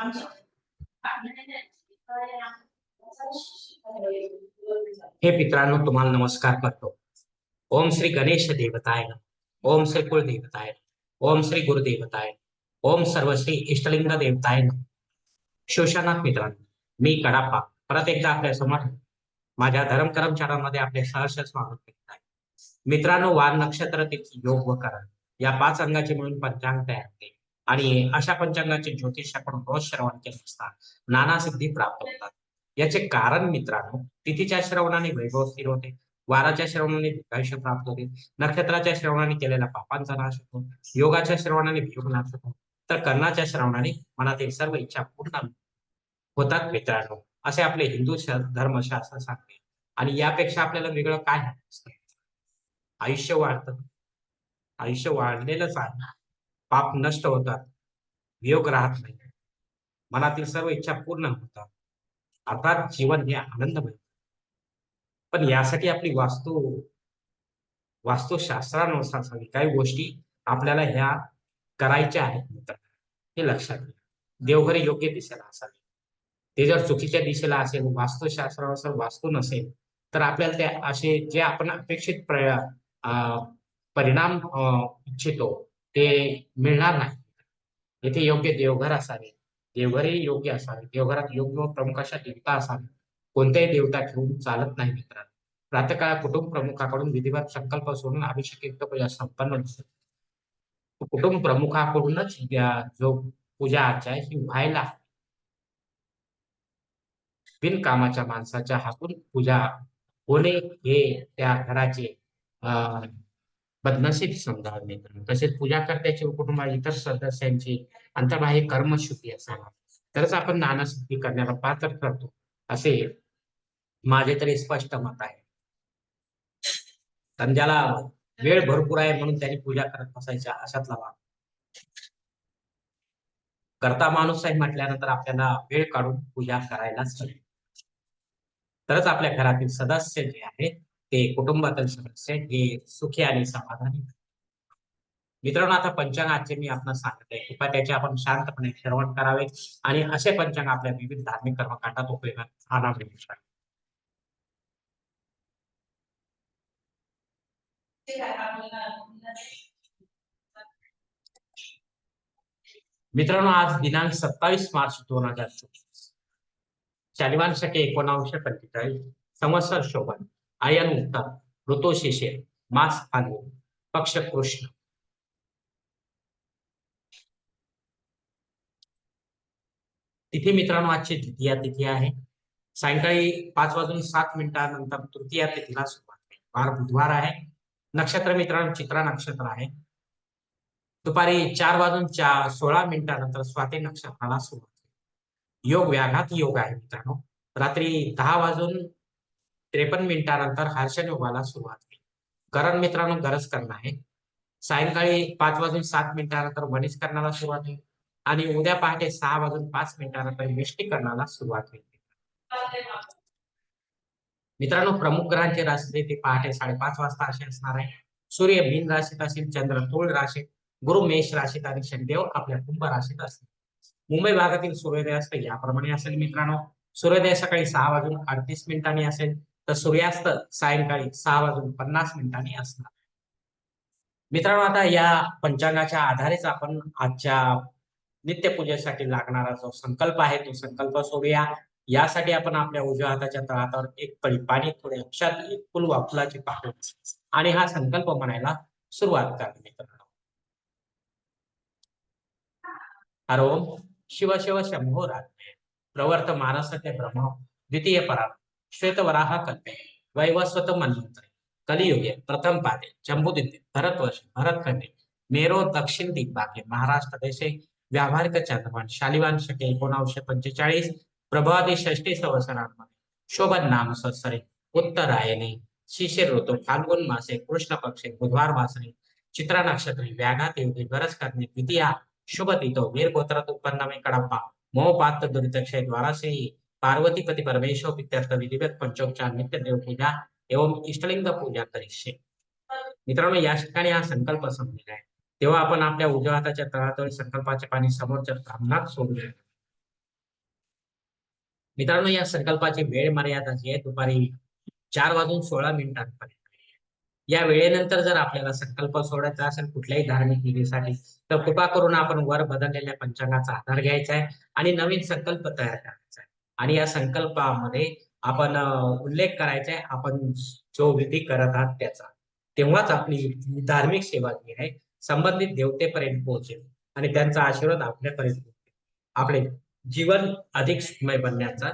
हे मित्रांनो तुम्हाला नमस्कार करतो. ओम श्री गणेश देवताय ओम श्री कुलदेवताय ओम श्री गुरुदेवताय ओम सर्वश्री इष्टलिंग देवताय शोषणात मित्रांनो मी कडापा परत एकदा आपल्यासमोर माझ्या धर्म कर्मचाऱ्यांमध्ये आपले सहर्ष स्वागत करीत आहे. मित्रांनो वार नक्षत्र तिथी योग व करण. या पाच अंगाचे मिळून पंचांग तयार केले. आणि अशा पंचांगाचे ज्योतिष आपण रोज श्रवण केले असता नाना सिद्धी प्राप्त होतात. याचे कारण मित्रांनो तिथीच्या श्रवणाने वैभव स्थिर होते. वाराच्या श्रवणाने दीर्घायुष्य प्राप्त होते. नक्षत्राच्या श्रवणाने केलेला पापांचा नाश होतो. योगाच्या श्रवणाने वियोग नाश होतो. तर कर्णाच्या श्रवणाने मनातील सर्व इच्छा पूर्ण होतात मित्रांनो असे आपले हिंदू धर्मशास्त्र सांगते. आणि यापेक्षा आपल्याला वेगळं काय आयुष्य वाढतं. आयुष्य वाढलेलंच आहे. पाप नष्ट होतात वियोग राहत नाही. मनातील सर्व इच्छा पूर्ण होतात. अर्थात जीवन हे आनंदमय. पण यासाठी आपली वास्तू वास्तुशास्त्रानुसार असावी काही गोष्टी आपल्याला ह्या करायच्या आहेत मित्र. हे लक्षात घ्या. देवघरी योग्य दिशेला असावी. ते जर चुकीच्या दिशेला असेल वास्तुशास्त्रानुसार वास्तू नसेल तर आपल्याला ते असे जे आपण अपेक्षित प्र- परिणाम अं, इच्छितो ते मिळणार नाही. येथे योग्य देवघर असावे. देवघरही योग्य असावे. देवघरात योग्य व प्रमुख अशा देवता असावे. कोणत्याही देवता ठेवून चालत नाही मित्रांनो. प्रातःकाळ कुटुंब प्रमुखाकडून विधिवत संकल्प सोडून अभिषेक पूजा संपन्न दिसते कुटुंब प्रमुखाकडूनच जो पूजा अर्चा आहे ही व्हायला बिनकामाच्या माणसाच्या हातून पूजा होणे हे त्या घराचे अं, बदनसीब समजा मित्रांनो तसेच पूजा करत्याची व कुटुंबा इतर सदस्यांची अंतर्बाह्य कर्मशुद्धी असावा. तरच आपण नानाशुद्धी करण्याला पात्र ठरतो. असे माझे तरी स्पष्ट मत आहे. संध्याला वेळ भरपूर आहे म्हणून त्यांनी पूजा करत बसायच्या अशातला भाग. करता माणूस आहे म्हटल्यानंतर आपल्याला वेळ काढून पूजा करायलाच हवी. तरच आपल्या घरातील सदस्य जे आहेत ते कुटुंबातील सदस्य हे सुखी आणि समाधानी मित्रांनो आता पंचांग आजचे मी आपण सांगत आहे. कृपया त्याचे आपण शांतपणे श्रवण करावे आणि असे पंचांग आपल्या विविध धार्मिक कर्मकांडात उपयोगात आणावे. मित्रांनो. मित्रांनो आज दिनांक सत्तावीस मार्च दोन हजार चोवीस. शालिवान शके एकोणाशे पंचेचाळीस संवत्सर शोभन. आयन उत्तर ऋतू शिशिर मास फाल्गुन पक्ष कृष्ण. तिथे मित्रांनो आजची द्वितीया तिथी आहे. सायंकाळी पाच वाजून सात मिनिटानंतर तृतीया तिथीला सुरुवात होईल. वार बुधवार आहे. नक्षत्र मित्रांनो चित्रा नक्षत्र आहे. दुपारी चार वाजून चार सोळा मिनिटानंतर स्वाती नक्षत्राला सुरुवात योग व्याघात योग आहे मित्रांनो. रात्री दहा वाजून त्रेपन्न मिनिटानंतर हर्षण योगाला सुरुवात होईल करण मित्रांनो गरज करणं आहे. सायंकाळी पाच वाजून सात मिनिटानंतर वनिज करण्याला सुरुवात होईल आणि उद्या पहाटे सहा वाजून पाच मिनिटानंतर मिष्टीकरणाला सुरुवात होईल. मित्रांनो प्रमुख ग्रहांची राशी ते पहाटे साडेपाच वाजता असे असणार आहे. सूर्य मीन राशीत असेल चंद्र तुळ राशीत गुरु मेष राशीत आणि शनिदेव आपल्या कुंभ राशीत असतील मुंबई भागातील सूर्योदय असतं याप्रमाणे असेल मित्रांनो. सूर्योदय सकाळी सहा वाजून अडतीस मिनिटांनी असेल. तर सूर्यास्त सायंकाळी सहा वाजून पन्नास मिनिटांनी असणार. मित्रांनो आता या पंचांगाच्या आधारेच आपण आजच्या नित्यपूजेसाठी लागणारा जो संकल्प आहे तो संकल्प सोडूया. यासाठी आपण आपल्या उजव्या हाताच्या तळातावर एक पळी पाणी थोडे अक्षात एक फुल वा फुलाची आणि हा संकल्प म्हणायला सुरुवात करा मित्रांनो. हरोम शिव शिव शंभो राज्ञे. प्रवर्त मानसते ब्रह्म द्वितीय परा श्वेतवराह कल्पे वैवस्वत मन्वंतरे कलियुगे प्रथम पादे जम्बुदिते भरतवर्षे भरतखंडे मेरो दक्षिण दिग्भागे महाराष्ट्र देशे व्यावहारिक चंद्रमान शालिवान शके एकोणावीसशे पंचेचाळीस प्रभादी षष्टी संवत्सरांमध्ये शोभन नाम संवत्सरे उत्तरायणे शिशिर ऋतू फाल्गुन मासे कृष्ण पक्षे बुधवार वासरे चित्रा नक्षत्रे व्याघात योगी गरज करणे द्वितीया शुभ तिथो वीर गोत्रात उत्पन्न कड़प्पा मोह पात्र दुरितक्षय द्वारा से ही पार्वतीपति परमेश्वर पित्यर्थ विधिवत पंचोपचार नित्य पूजा एवं इष्टलिंग पूजा करीशे मित्रांनो या ठिकाणी हा संकल्प समजलेला आहे. तेव्हा आपण आपल्या उजव्या हाताच्या तळातळी संकल्पाचे पाणी समोरच्या ब्राह्मणात सोडू मित्रांनो या संकल्पाची वेळ मर्यादा जी आहे दुपारी चार वाजून सोळा मिनिटांपर्यंत या वेळेनंतर जर आपल्याला संकल्प सोडायचा असेल कुठल्याही धार्मिक विधीसाठी तर कृपा करून आपण वर बदललेल्या पंचांगाचा आधार घ्यायचा आहे आणि नवीन संकल्प तयार करायचा आहे. आणि या संकल्पामध्ये आपण उल्लेख करायचा आहे आपण जो विधी करत आहात त्याचा. तेव्हाच आपली धार्मिक सेवा जी आहे संबंधित देवतेपर्यंत पोहोचेल आणि त्यांचा आशीर्वाद आपल्यापर्यंत आपले जीवन अधिक सुखमय बनण्याचा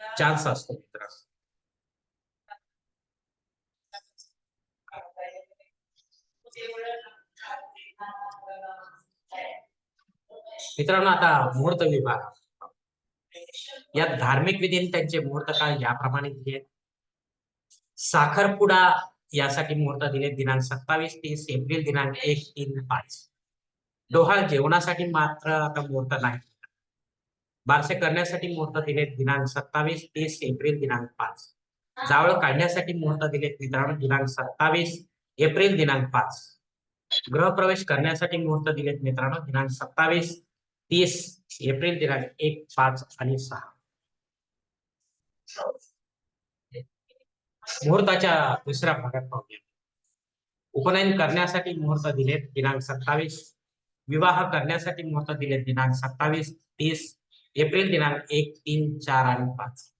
चान्स असतो मित्रांनो. मित्रांनो आता मुहूर्त विभाग. या धार्मिक विधीने त्यांचे मुहूर्त काळ याप्रमाणे दिले साखरपुडा यासाठी मुहूर्त दिले दिनांक सत्तावीस तीस एप्रिल दिनांक एक तीन पाच डोहाळ जेवणासाठी मात्र आता मुहूर्त नाही. बारसे करण्यासाठी मुहूर्त दिले दिनांक सत्तावीस तीस एप्रिल दिनांक पाच. जावळ काढण्यासाठी मुहूर्त दिले मित्रांनो. दिनांक सत्तावीस एप्रिल दिनांक पाच. गृहप्रवेश करण्यासाठी मुहूर्त दिलेत मित्रांनो. दिनांक सत्तावीस तीस एप्रिल दिनांक एक पाच आणि सहा. मुहूर्ताच्या दुसऱ्या भागात पाहूया. उपनयन करण्यासाठी मुहूर्त दिलेत दिनांक सत्तावीस. विवाह करण्यासाठी मुहूर्त दिलेत दिनांक सत्तावीस तीस एप्रिल दिनांक एक तीन चार आणि पाच.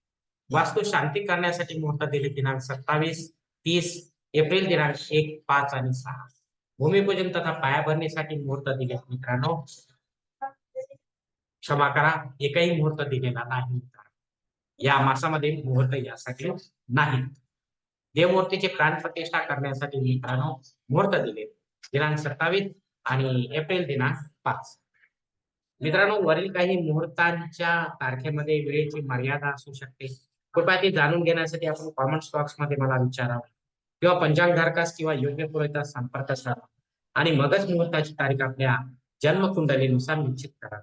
वास्तू शांती करण्यासाठी मुहूर्त दिले दिनांक सत्तावीस तीस एप्रिल दिनांक एक पाच आणि सहा. भूमिपूजन तथा पायाभरणीसाठी मुहूर्त दिलेत मित्रांनो. क्षमा करा एकही मुहूर्त दिलेला नाही मित्रांनो. या मासामध्ये मुहूर्त यासाठी नाही. देवमूर्तीची प्राणप्रतिष्ठा करण्यासाठी मित्रांनो मुहूर्त दिले. दिनांक सत्तावीस आणि एप्रिल दिनांक पाच. मित्रांनो वरील काही मुहूर्तांच्या तारखेमध्ये वेळेची मर्यादा असू शकते. कृपया ती जाणून घेण्यासाठी आपण कॉमेंट बॉक्समध्ये मला विचारावं. किंवा पंचांगधारकास किंवा योग्य पुरोहितास संपर्क साधा. आणि मगच मुहूर्ताची तारीख आपल्या जन्मकुंडलीनुसार निश्चित करा.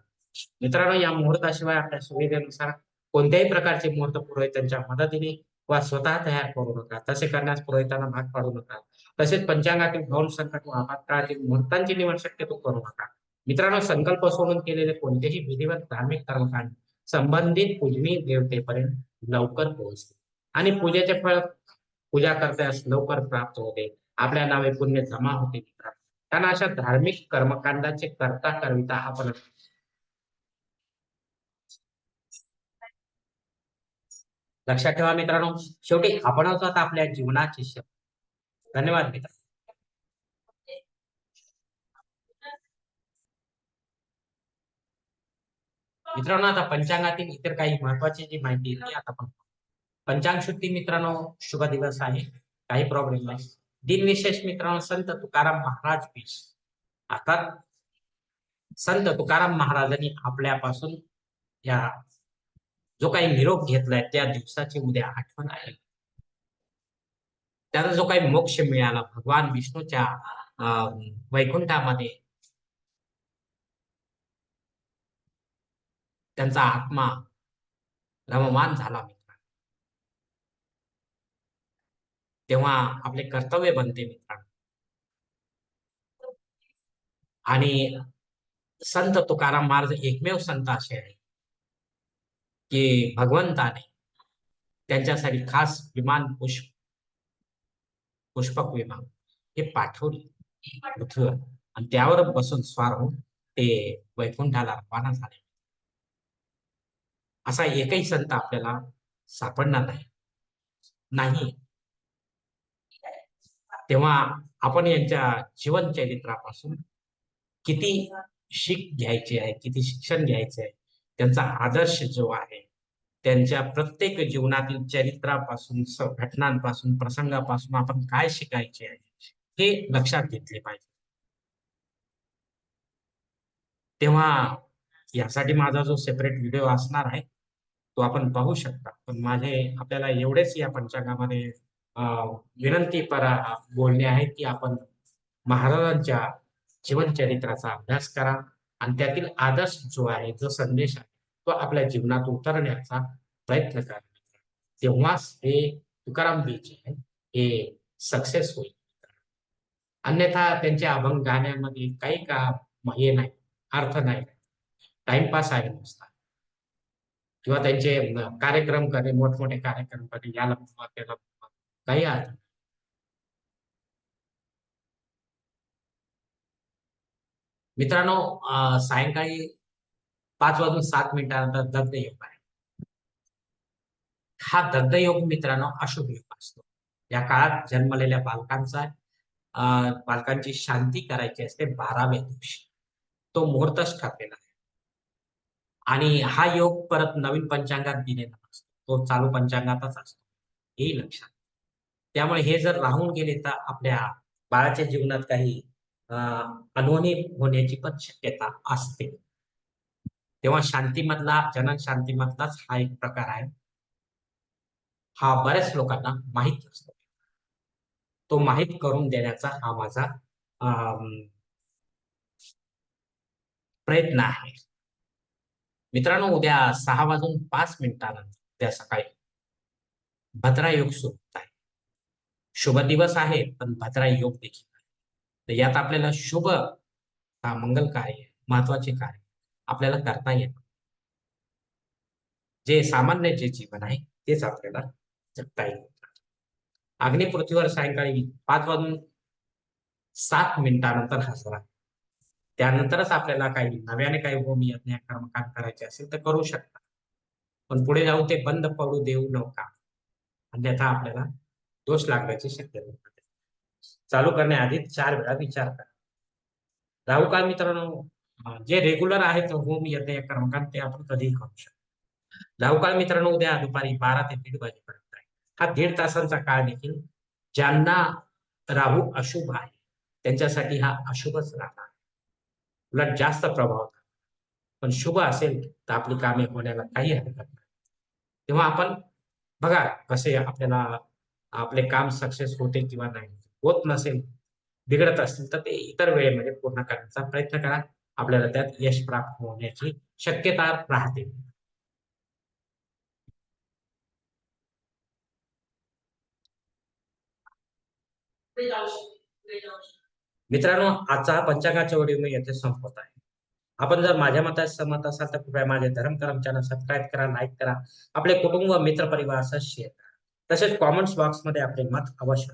मित्रांनो या मुहूर्ताशिवाय आपल्या सुविधेनुसार कोणत्याही प्रकारचे मुहूर्त पुरोहितांच्या मदतीने वा स्वतः तयार करू नका. तसे करण्यास पुरोहितांना भाग पाडू नका. तसेच पंचांगातील गौण संकट व आपत्काळातील मुहूर्तांची निवड शक्यतो करू नका. मित्रांनो संकल्प सोडून केलेले कोणतेही विधिवत धार्मिक कर्मकांड संबंधित पूजनी देवतेपर्यंत लवकर पोहोचते. आणि पूजेचे फळ पूजा करतास लवकर प्राप्त होते. आपल्या नावे पुण्य जमा होते मित्रांनो. कारण अशा धार्मिक कर्मकांडाचे करता करविता आपण लक्षात ठेवा मित्रांनो. शेवटी आपण आहोत आपल्या जीवनाचे शब्द धन्यवाद मित्र. मित्रांनो आता पंचांगातील इतर काही महत्वाची जी माहिती आहे ती आता आपण पंचांग शुद्धी मित्रांनो शुभ दिवस आहे. काही प्रॉब्लेम नाही. दिनविशेष मित्रांनो संत तुकाराम महाराज पीस अर्थात संत तुकाराम महाराजांनी आपल्यापासून या जो काही निरोप घेतलाय त्या दिवसाची उद्या आठवण आहे. त्याचा जो काही मोक्ष मिळाला भगवान विष्णूच्या अं, वैकुंठामध्ये त्यांचा आत्मा रममान झाला मित्र तेव्हा आपले कर्तव्य बनते मित्रांनो. आणि संत तुकाराम महाराज एकमेव संत असे आहे की भगवंताने त्यांच्यासाठी खास विमान पुष्प पुष्पक विमान हे पाठवले पृथ्वीवर. आणि त्यावर बसून स्वार होऊन ते वैकुंठाला रवाना झाले. असा एकही संत आपल्याला सापडणार नाही. नाही. तेव्हा आपण यांच्या जीवन चरित्रापासून किती शिक घ्यायची आहे किती शिक्षण घ्यायचे आहे त्यांचा आदर्श जो आहे त्यांच्या प्रत्येक जीवनातील चरित्रापासून घटनांपासून प्रसंगापासून आपण काय शिकायचे आहे हे लक्षात घेतले पाहिजे. तेव्हा यासाठी माझा जो सेपरेट व्हिडिओ असणार आहे तो आपण पाहू शकता. पण माझे आपल्याला एवढेच या पंचांगामध्ये विनंती परा बोलणे आहे की आपण महाराजांच्या जीवनचरित्राचा अभ्यास करा. आणि त्यातील आदर्श जो आहे जो संदेश आहे तो आपल्या जीवनात उतरण्याचा प्रयत्न करा. तेव्हाच हे तुकाराम बीचे आहे हे सक्सेस होईल. अन्यथा त्यांच्या अभंग गाण्यामध्ये काही का हे नाही अर्थ नाही. टाइमपास आहे नुसता. किंवा त्यांचे कार्यक्रम करणे मोठमोठे कार्यक्रम करणे याला त्याला काही अर्थ नाही. मित्रांनो सायंकाळी पाच वाजून सात मिनिटानंतर दग्ध योग आहे. हा दग्ध योग मित्रांनो अशुभ योग असतो. या काळात जन्मलेल्या बालकांचा बालकांची शांती करायची असते बाराव्या दिवशी. तो मुहूर्तच ठरलेला आहे. आणि हा योग परत नवीन पंचांगात दिलेला असतो तो चालू पंचांगातच असतो. हे लक्षात त्यामुळे हे जर राहून गेले तर आपल्या बाळाच्या जीवनात काही अनहोनी होण्याची पण शक्यता असते. तेव्हा शांतीमधला जनन शांतीमधलाच हा एक प्रकार आहे. हा बऱ्याच लोकांना माहीत असतो. तो माहीत करून देण्याचा हा माझा अं, प्रयत्न आहे. मित्रांनो उद्या सहा वाजून पाच मिनिटानंतर उद्या सकाळी भद्रा योग सुरू होत आहे. शुभ दिवस आहे पण भद्रा योग देखील तर यात आपल्याला शुभ मंगल कार्य महत्त्वाचे कार्य आपल्याला करता येत. जे सामान्य जे जीवन आहे तेच आपल्याला जगता येईल अग्नी पृथ्वीवर सायंकाळी पाच वाजून सात मिनिटानंतर हसरा. त्यानंतरच आपल्याला काही नव्याने काही भूमी यज्ञ कर्मकांड करायचे असेल तर करू शकता. पण पुढे जाऊन ते बंद पडू देऊ नका. अन्यथा आपल्याला दोष लागण्याची शक्यता चालू करण्याआधी चार वेळा विचार करा. राहू काल मित्रांनो? जे रेग्युलर आहेत होम यज्ञ क्रमांकात ते आपण कधीही करू शकतो. राहू काळ मित्रांनो? उद्या दुपारी बारा ते दीड वाजेपर्यंत आहे. हा दीड तासांचा काळ देखील ज्यांना राहू अशुभ आहे त्यांच्यासाठी हा अशुभच राहणार. उलट जास्त प्रभाव होता. पण शुभ असेल तर आपली कामे होण्याला काही हरकत नाही. तेव्हा आपण बघा कसे आपल्याला आपले काम सक्सेस होते किंवा नाही. होत नसेल बिघडत असतील तर ते इतर वेळेमध्ये पूर्ण करण्याचा प्रयत्न करा. आपल्याला त्यात यश प्राप्त होण्याची शक्यता राहते. मित्रांनो आजचा हा पंचांगाचा व्हिडिओ मी येथे संपवत आहे. आपण जर माझ्या मतात सहमत असाल तर कृपया माझे धर्म चॅनल सबस्क्राईब करा लाईक करा. आपले कुटुंब मित्र परिवारासह शेअर करा. तसेच कॉमेंट्स बॉक्समध्ये आपले मत अवश्य